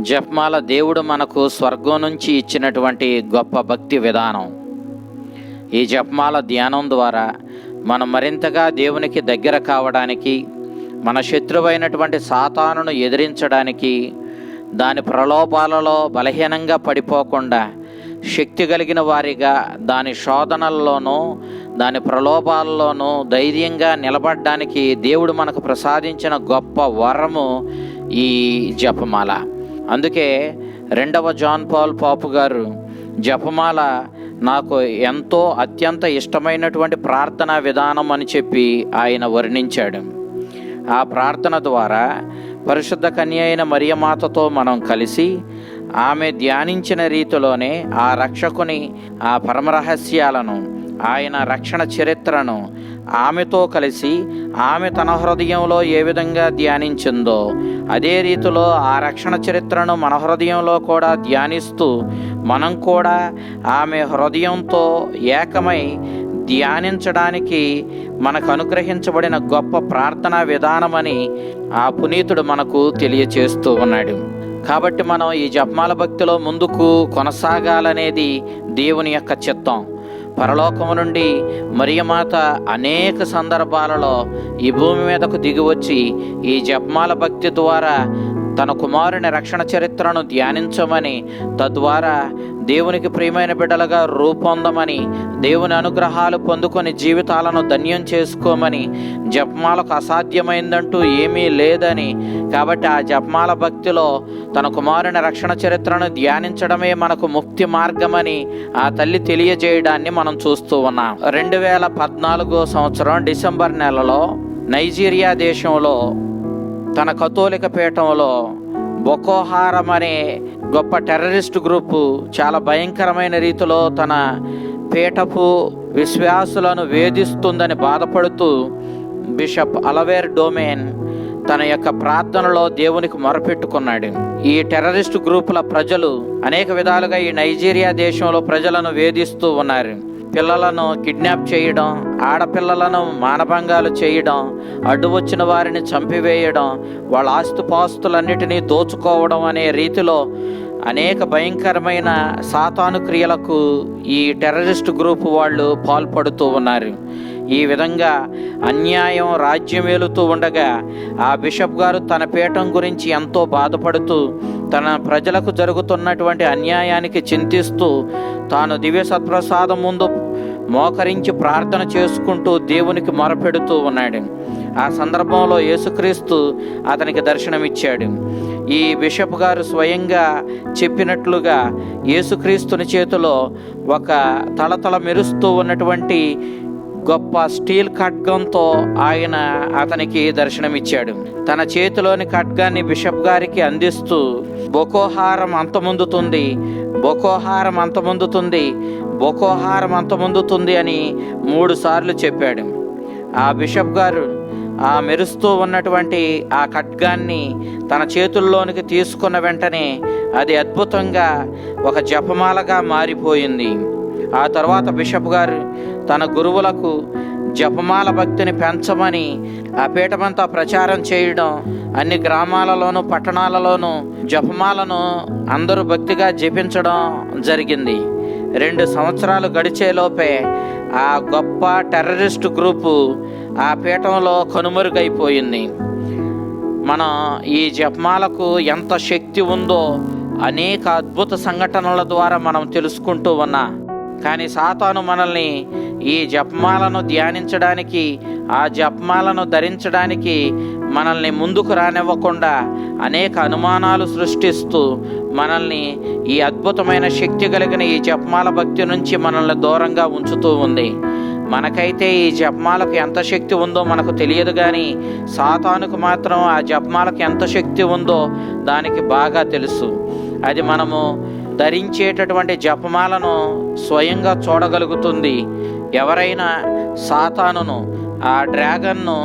జపమాల దేవుడు మనకు స్వర్గం నుంచి ఇచ్చినటువంటి గొప్ప భక్తి విధానం. ఈ జపమాల ధ్యానం ద్వారా మనం మరింతగా దేవునికి దగ్గర కావడానికి మన శత్రువైనటువంటి సాతానును ఎదిరించడానికి దాని ప్రలోభాలలో బలహీనంగా పడిపోకుండా శక్తి కలిగిన వారిగా దాని శోధనల్లోనూ దాని ప్రలోభాల్లోనూ ధైర్యంగా నిలబడడానికి దేవుడు మనకు ప్రసాదించిన గొప్ప వరము ఈ జపమాల. అందుకే రెండవ జాన్ పాల్ పాపు గారు జపమాల నాకు ఎంతో అత్యంత ఇష్టమైనటువంటి ప్రార్థనా విధానం అని చెప్పి ఆయన వర్ణించాడు. ఆ ప్రార్థన ద్వారా పరిశుద్ధ కన్య అయిన మరియమాతతో మనం కలిసి ఆమె ధ్యానించిన రీతిలోనే ఆ రక్షకుని ఆ పరమరహస్యాలను ఆయన రక్షణ చరిత్రను ఆమెతో కలిసి ఆమె తన హృదయంలో ఏ విధంగా ధ్యానించిందో అదే రీతిలో ఆ రక్షణ చరిత్రను మన హృదయంలో కూడా ధ్యానిస్తూ మనం కూడా ఆమె హృదయంతో ఏకమై ధ్యానించడానికి మనకు అనుగ్రహించబడిన గొప్ప ప్రార్థనా విధానమని ఆ పునీతుడు మనకు తెలియచేస్తూ ఉన్నాడు. కాబట్టి మనం ఈ జపమాల భక్తిలో ముందుకు కొనసాగాలనేది దేవుని యొక్క చిత్తం. పరలోకము నుండి మరియమాత అనేక సందర్భాలలో ఈ భూమి మీదకు దిగివచ్చి ఈ జపమాల భక్తి ద్వారా తన కుమారుని రక్షణ చరిత్రను ధ్యానించమని తద్వారా దేవునికి ప్రియమైన బిడ్డలుగా రూపొందమని దేవుని అనుగ్రహాలు పొందుకొని జీవితాలను ధన్యం చేసుకోమని జపమాలకు అసాధ్యమైందంటూ ఏమీ లేదని. కాబట్టి ఆ జపమాల భక్తిలో తన కుమారుని రక్షణ చరిత్రను ధ్యానించడమే మనకు ముక్తి మార్గమని ఆ తల్లి తెలియజేయడాన్ని మనం చూస్తూ ఉన్నాం. రెండు వేల పద్నాలుగో సంవత్సరం డిసెంబర్ నెలలో నైజీరియా దేశంలో తన కథోలిక పీఠంలో బొకోహారం అనే గొప్ప టెర్రరిస్ట్ గ్రూపు చాలా భయంకరమైన రీతిలో తన పీఠపు విశ్వాసులను వేధిస్తుందని బాధపడుతూ బిషప్ అలవేర్ డొమేన్ తన యొక్క ప్రార్థనలో దేవునికి మొరపెట్టుకున్నాడు. ఈ టెర్రరిస్ట్ గ్రూపుల ప్రజలు అనేక విధాలుగా ఈ నైజీరియా దేశంలో ప్రజలను వేధిస్తూ ఉన్నారు. పిల్లలను కిడ్నాప్ చేయడం ఆడపిల్లలను మానభంగాలు చేయడం అడ్డు వచ్చిన వారిని చంపివేయడం వాళ్ళ ఆస్తుపాస్తులన్నిటినీ దోచుకోవడం అనే రీతిలో అనేక భయంకరమైన సాతాను క్రియలకు ఈ టెర్రరిస్ట్ గ్రూప్ వాళ్ళు పాల్పడుతూ ఉన్నారు. ఈ విధంగా అన్యాయం రాజ్యం ఏలుతూ ఉండగా ఆ బిషప్ గారు తన పీఠం గురించి ఎంతో బాధపడుతూ తన ప్రజలకు జరుగుతున్నటువంటి అన్యాయానికి చింతిస్తూ తాను దివ్య సత్ప్రసాదం ముందు మోకరించి ప్రార్థన చేసుకుంటూ దేవునికి మొరపెడుతూ ఉన్నాడు. ఆ సందర్భంలో యేసుక్రీస్తు అతనికి దర్శనమిచ్చాడు. ఈ బిషప్ గారు స్వయంగా చెప్పినట్లుగా యేసుక్రీస్తుని చేతిలో ఒక తలతల మెరుస్తూ ఉన్నటువంటి గొప్ప స్టీల్ ఖడ్గంతో ఆయన అతనికి దర్శనమిచ్చాడు. తన చేతిలోని ఖడ్గాన్ని బిషప్ గారికి అందిస్తూ బొకోహారం అంతమొందుతుంది. బొకోహారం అంతమొందుతుంది బొకోహారం అంతమొందుతుంది అని మూడు సార్లు చెప్పాడు. ఆ బిషప్ గారు ఆ మెరుస్తూ ఉన్నటువంటి ఆ ఖడ్గాన్ని తన చేతుల్లోనికి తీసుకున్న వెంటనే అది అద్భుతంగా ఒక జపమాలగా మారిపోయింది. ఆ తర్వాత బిషప్ గారు తన గురువులకు జపమాల భక్తిని పెంచమని ఆ పీఠమంతా ప్రచారం చేయడం అన్ని గ్రామాలలోనూ పట్టణాలలోనూ జపమాలను అందరూ భక్తిగా జపించడం జరిగింది. రెండు సంవత్సరాలు గడిచేలోపే ఆ గొప్ప టెర్రరిస్ట్ గ్రూపు ఆ పీఠంలో కనుమరుగైపోయింది. మనం ఈ జపమాలకు ఎంత శక్తి ఉందో అనేక అద్భుత సంఘటనల ద్వారా మనం తెలుసుకుంటూ ఉన్నా. కానీ సాతాను మనల్ని ఈ జపమాలను ధ్యానించడానికి ఆ జపమాలను ధరించడానికి మనల్ని ముందుకు రానివ్వకుండా అనేక అనుమానాలు సృష్టిస్తూ మనల్ని ఈ అద్భుతమైన శక్తి కలిగిన ఈ జపమాల భక్తి నుంచి మనల్ని దూరంగా ఉంచుతూ ఉంది. మనకైతే ఈ జపమాలకు ఎంత శక్తి ఉందో మనకు తెలియదు కానీ సాతానుకు మాత్రం ఆ జపమాలకు ఎంత శక్తి ఉందో దానికి బాగా తెలుసు. అది మనము ధరించేటటువంటి జపమాలను స్వయంగా చూడగలుగుతుంది. ఎవరైనా సాతానును ఆ డ్రాగన్ను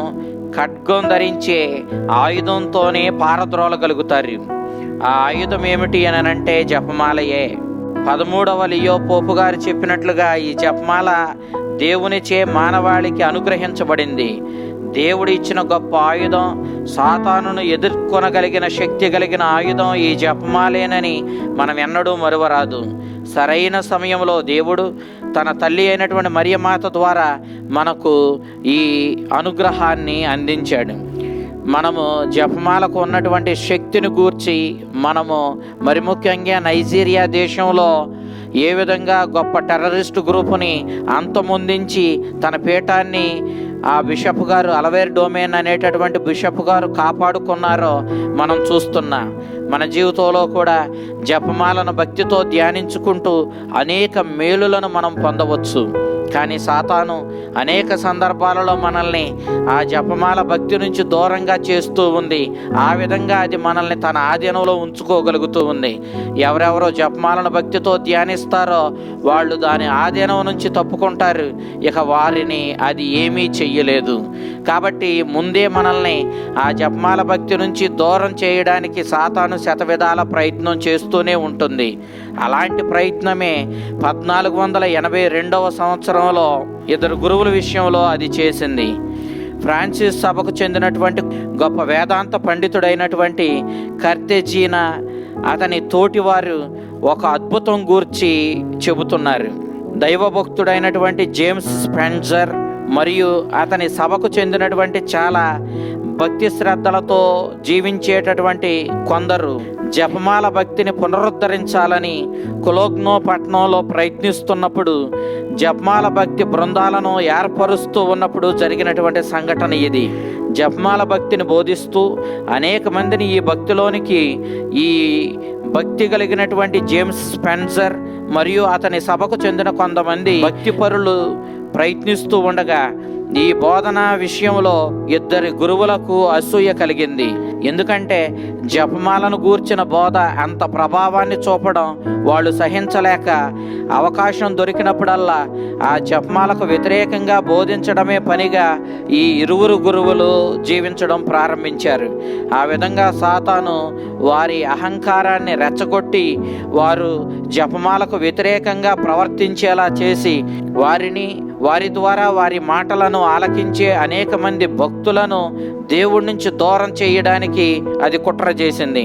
ఖడ్గం ధరించే ఆయుధంతోనే పారద్రోలగలుగుతారు. ఆ ఆయుధం ఏమిటి అని అంటే జపమాలయే. పదమూడవ లియో పోపు గారు చెప్పినట్లుగా ఈ జపమాల దేవునిచే మానవాళికి అనుగ్రహించబడింది. దేవుడు ఇచ్చిన గొప్ప ఆయుధం సాతానును ఎదుర్కొనగలిగిన శక్తి కలిగిన ఆయుధం ఈ జపమాలేనని మనం ఎన్నడూ మరువరాదు. సరైన సమయంలో దేవుడు తన తల్లి అయినటువంటి మరియమాత ద్వారా మనకు ఈ అనుగ్రహాన్ని అందించాడు. మనము జపమాలకు ఉన్నటువంటి శక్తిని గూర్చి మనము మరి ముఖ్యంగా నైజీరియా దేశంలో ఏ విధంగా గొప్ప టెర్రరిస్ట్ గ్రూపుని అంతమొందించి తన పీఠాన్ని ఆ బిషప్ గారు అలవేర్ డొమైన్ అనేటటువంటి బిషప్ గారు కాపాడుకున్నారో మనం చూస్తున్నా. మన జీవితంలో కూడా జపమాలను భక్తితో ధ్యానించుకుంటూ అనేక మేలులను మనం పొందవచ్చు. కానీ సాతాను అనేక సందర్భాలలో మనల్ని ఆ జపమాల భక్తి నుంచి దూరంగా చేస్తూ ఉంది. ఆ విధంగా అది మనల్ని తన ఆధీనంలో ఉంచుకోగలుగుతూ ఉంది. ఎవరెవరో జపమాలను భక్తితో ధ్యానిస్తారో వాళ్ళు దాని ఆధీనం నుంచి తప్పుకుంటారు. ఇక వారిని అది ఏమీ చెయ్యలేదు. కాబట్టి ముందే మనల్ని ఆ జపమాల భక్తి నుంచి దూరం చేయడానికి సాతాను శతవిధాల ప్రయత్నం చేస్తూనే ఉంటుంది. అలాంటి ప్రయత్నమే పద్నాలుగు వందల ఎనభై రెండవ సంవత్సరంలో ఇద్దరు గురువుల విషయంలో అది చేసింది. ఫ్రాన్సిస్ సభకు చెందినటువంటి గొప్ప వేదాంత పండితుడైనటువంటి కర్తెజీనా అతని తోటివారు ఒక అద్భుతం గూర్చి చెబుతున్నారు. దైవభక్తుడైనటువంటి జేమ్స్ స్పెన్జర్ మరియు అతని సభకు చెందినటువంటి చాలా భక్తి శ్రద్ధలతో జీవించేటటువంటి కొందరు జపమాల భక్తిని పునరుద్ధరించాలని కులోగ్నోపట్నంలో ప్రయత్నిస్తున్నప్పుడు జపమాల భక్తి బృందాలను ఏర్పరుస్తూ ఉన్నప్పుడు జరిగినటువంటి సంఘటన ఇది. జపమాల భక్తిని బోధిస్తూ అనేక మందిని ఈ భక్తిలోనికి ఈ భక్తి కలిగినటువంటి జేమ్స్ స్పెన్సర్ మరియు అతని సభకు చెందిన కొంతమంది భక్తిపరులు ప్రయత్నిస్తూ ఉండగా ఈ బోధన విషయంలో ఇద్దరి గురువులకు అసూయ కలిగింది. ఎందుకంటే జపమాలను గూర్చిన బోధ అంత ప్రభావాన్ని చూపడం వాళ్ళు సహించలేక అవకాశం దొరికినప్పుడల్లా ఆ జపమాలకు వ్యతిరేకంగా బోధించడమే పనిగా ఈ ఇరువురు గురువులు జీవించడం ప్రారంభించారు. ఆ విధంగా సాతాను వారి అహంకారాన్ని రెచ్చగొట్టి వారు జపమాలకు వ్యతిరేకంగా ప్రవర్తించేలా చేసి వారిని వారి ద్వారా వారి మాటలను ఆలకించే అనేక మంది భక్తులను దేవుడి నుంచి దూరం చేయడానికి అది కుట్ర చేసింది.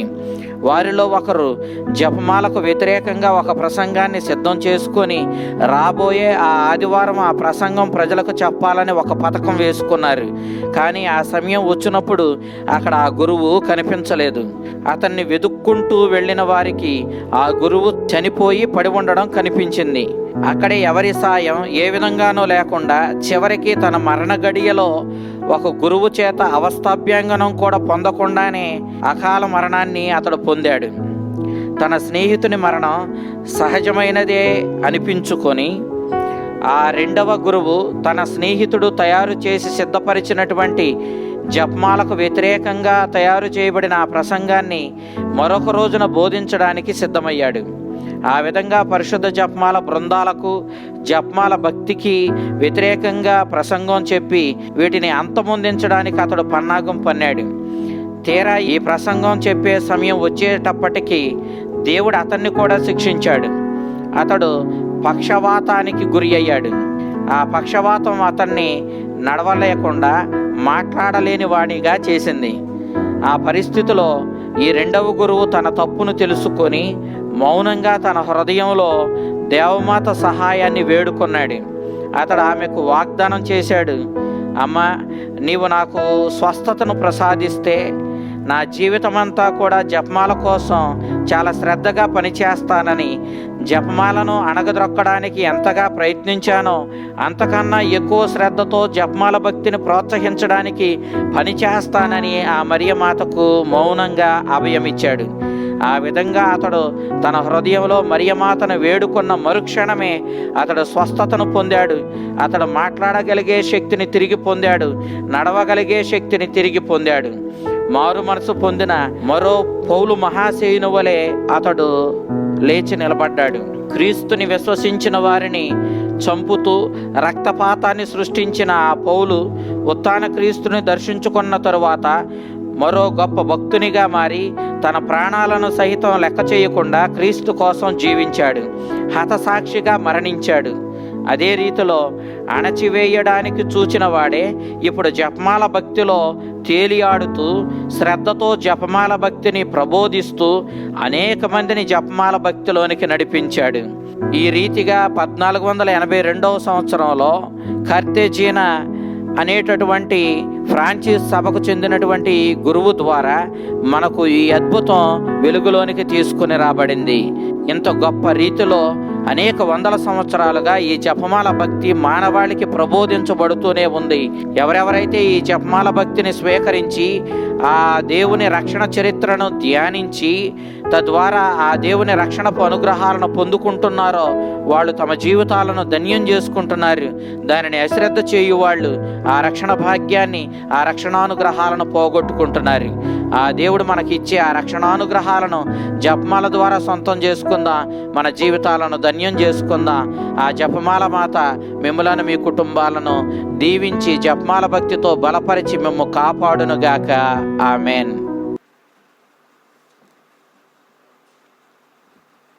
వారిలో ఒకరు జపమాలకు వ్యతిరేకంగా ఒక ప్రసంగాన్ని సిద్ధం చేసుకొని రాబోయే ఆ ఆదివారం ఆ ప్రసంగం ప్రజలకు చెప్పాలని ఒక పథకం వేసుకున్నారు. కానీ ఆ సమయం వచ్చినప్పుడు అక్కడ ఆ గురువు కనిపించలేదు. అతన్ని వెతుక్కుంటూ వెళ్ళిన వారికి ఆ గురువు చనిపోయి పడి ఉండడం కనిపించింది. అక్కడే ఎవరి సాయం ఏ విధంగానూ లేకుండా చివరికి తన మరణ గడియలో ఒక గురువు చేత అవస్థాభ్యంగనం కూడా పొందకుండానే అకాల మరణాన్ని అతడు పొందాడు. తన స్నేహితుని మరణం సహజమైనదే అనిపించుకొని ఆ రెండవ గురువు తన స్నేహితుడు తయారు చేసి సిద్ధపరిచినటువంటి జపమాలకు వ్యతిరేకంగా తయారు చేయబడిన ఆ ప్రసంగాన్ని మరొక రోజున బోధించడానికి సిద్ధమయ్యాడు. ఆ విధంగా పరిశుద్ధ జపమాల బృందాలకు జపమాల భక్తికి వ్యతిరేకంగా ప్రసంగం చెప్పి వీటిని అంతమొందించడానికి అతడు పన్నాగం పన్నాడు. తీరా ఈ ప్రసంగం చెప్పే సమయం వచ్చేటప్పటికీ దేవుడు అతన్ని కూడా శిక్షించాడు. అతడు పక్షవాతానికి గురి అయ్యాడు. ఆ పక్షవాతం అతన్ని నడవలేకుండా మాట్లాడలేని వాడిగా చేసింది. ఆ పరిస్థితిలో ఈ రెండవ గురువు తన తప్పును తెలుసుకొని మౌనంగా తన హృదయంలో దేవమాత సహాయాన్ని వేడుకున్నాడు. అతడు ఆమెకు వాగ్దానం చేశాడు అమ్మ నీవు నాకు స్వస్థతను ప్రసాదిస్తే నా జీవితమంతా కూడా జపమాల కోసం చాలా శ్రద్ధగా పనిచేస్తానని జపమాలను అణగద్రొక్కడానికి ఎంతగా ప్రయత్నించానో అంతకన్నా ఎక్కువ శ్రద్ధతో జపమాల భక్తిని ప్రోత్సహించడానికి పనిచేస్తానని ఆ మరియమాతకు మౌనంగా అభయమిచ్చాడు. ఆ విధంగా అతడు తన హృదయంలో మరియమాతను వేడుకున్న మరుక్షణమే అతడు స్వస్థతను పొందాడు. అతడు మాట్లాడగలిగే శక్తిని తిరిగి పొందాడు. నడవగలిగే శక్తిని తిరిగి పొందాడు. మారు మనసు పొందిన మరో పౌలు మహాశయుని వలె అతడు లేచి నిలబడ్డాడు. క్రీస్తుని విశ్వసించిన వారిని చంపుతూ రక్తపాతాన్ని సృష్టించిన ఆ పౌలు ఉత్తాన క్రీస్తుని దర్శించుకున్న తరువాత మరో గొప్ప భక్తునిగా మారి తన ప్రాణాలను సహితం లెక్క చేయకుండా క్రీస్తు కోసం జీవించాడు. హతసాక్షిగా మరణించాడు. అదే రీతిలో అణచివేయడానికి చూచిన వాడే ఇప్పుడు జపమాల భక్తిలో తేలియాడుతూ శ్రద్ధతో జపమాల భక్తిని ప్రబోధిస్తూ అనేక మందిని జపమాల భక్తిలోనికి నడిపించాడు. ఈ రీతిగా పద్నాలుగు వందల ఎనభై రెండవ సంవత్సరంలో కర్తెజీనా అనేటటువంటి ఫ్రాన్సిస్ సభకు చెందినటువంటి గురువు ద్వారా మనకు ఈ అద్భుతం వెలుగులోనికి తీసుకుని రాబడింది. ఇంత గొప్ప రీతిలో అనేక వందల సంవత్సరాలుగా ఈ జపమాల భక్తి మానవాళికి ప్రబోధించబడుతూనే ఉంది. ఎవరెవరైతే ఈ జపమాల భక్తిని స్వీకరించి ఆ దేవుని రక్షణ చరిత్రను ధ్యానించి తద్వారా ఆ దేవుని రక్షణపు అనుగ్రహాలను పొందుకుంటున్నారో వాళ్ళు తమ జీవితాలను ధన్యం చేసుకుంటున్నారు. దానిని అశ్రద్ధ చేయు వాళ్ళు ఆ రక్షణ భాగ్యాన్ని ఆ రక్షణానుగ్రహాలను పోగొట్టుకుంటున్నారు. ఆ దేవుడు మనకి ఇచ్చే ఆ రక్షణానుగ్రహాలను జపమాల ద్వారా సొంతం చేసుకుందాం మన జీవితాలను ధన్యం చేసుకుందాం ఆ జపమాల మాత మిమ్మలను మీ కుటుంబాలను దీవించి జపమాల భక్తితో బలపరిచి మేము కాపాడునుగాక. ఆమెన్.